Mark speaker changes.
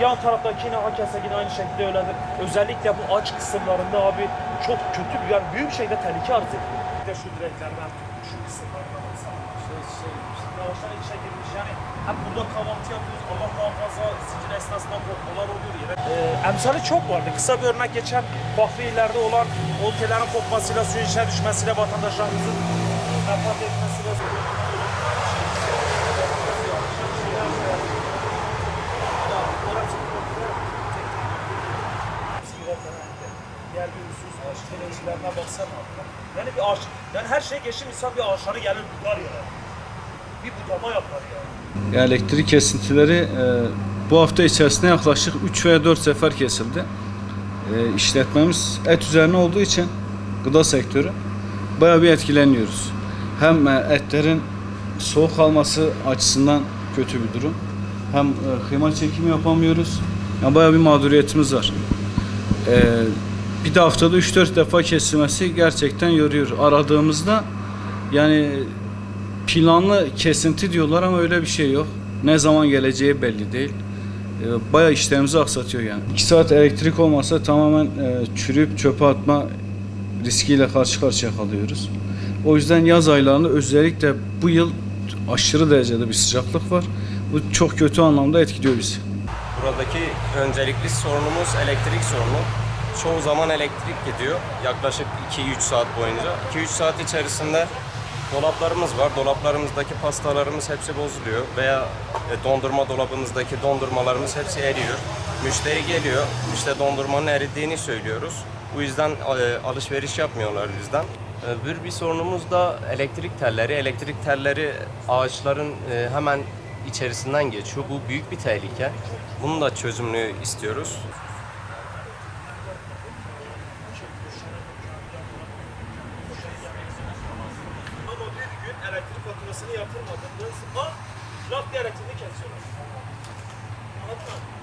Speaker 1: Yan taraftaki yine hakeza yine aynı şekilde öyledir. Özellikle bu aç kısımlarında abi çok kötü bir yani büyük şeyde tehlike arz ediyor. Bir de şu direklerden şu kısımlardan mesela şey, şey, yavaştan içe girmiş yani hep burada kahvaltı yapıyoruz. Allah muhafaza zincir esnasında kopmalar oluyor yine. Ee, emsali çok vardı. Kısa bir örnek geçen farklı illerde olan oltelerin kopmasıyla suyun içine düşmesiyle vatandaşlarımızın vefat etmesiyle husus ağaç televizyonlarına baksana. Yani bir ağaç, yani her şey geçim insan bir ağaçları gelir budar ya. Bir budama yapar ya.
Speaker 2: Elektrik kesintileri e, bu hafta içerisinde yaklaşık 3 veya 4 sefer kesildi. E, işletmemiz et üzerine olduğu için gıda sektörü bayağı bir etkileniyoruz. Hem e, etlerin soğuk kalması açısından kötü bir durum. Hem e, kıyma çekimi yapamıyoruz. Yani bayağı bir mağduriyetimiz var. E, bir de haftada 3-4 defa kesilmesi gerçekten yoruyor. Aradığımızda yani planlı kesinti diyorlar ama öyle bir şey yok. Ne zaman geleceği belli değil. E, Bayağı işlerimizi aksatıyor yani. 2 saat elektrik olmasa tamamen e, çürüyüp çöpe atma riskiyle karşı karşıya kalıyoruz. O yüzden yaz aylarında özellikle bu yıl aşırı derecede bir sıcaklık var. Bu çok kötü anlamda etkiliyor bizi.
Speaker 3: Buradaki öncelikli sorunumuz elektrik sorunu. Çoğu zaman elektrik gidiyor. Yaklaşık 2-3 saat boyunca. 2-3 saat içerisinde dolaplarımız var. Dolaplarımızdaki pastalarımız hepsi bozuluyor. Veya e, dondurma dolabımızdaki dondurmalarımız hepsi eriyor. Müşteri geliyor. İşte dondurmanın eridiğini söylüyoruz. Bu yüzden e, alışveriş yapmıyorlar bizden. Bir bir sorunumuz da elektrik telleri. Elektrik telleri ağaçların e, hemen içerisinden geçiyor. Bu büyük bir tehlike. Bunun da çözümünü istiyoruz.
Speaker 1: Ama bir gün elektrik faturasını yatırmadığınız an laf elektriğini kesiyorlar. Anladın mı?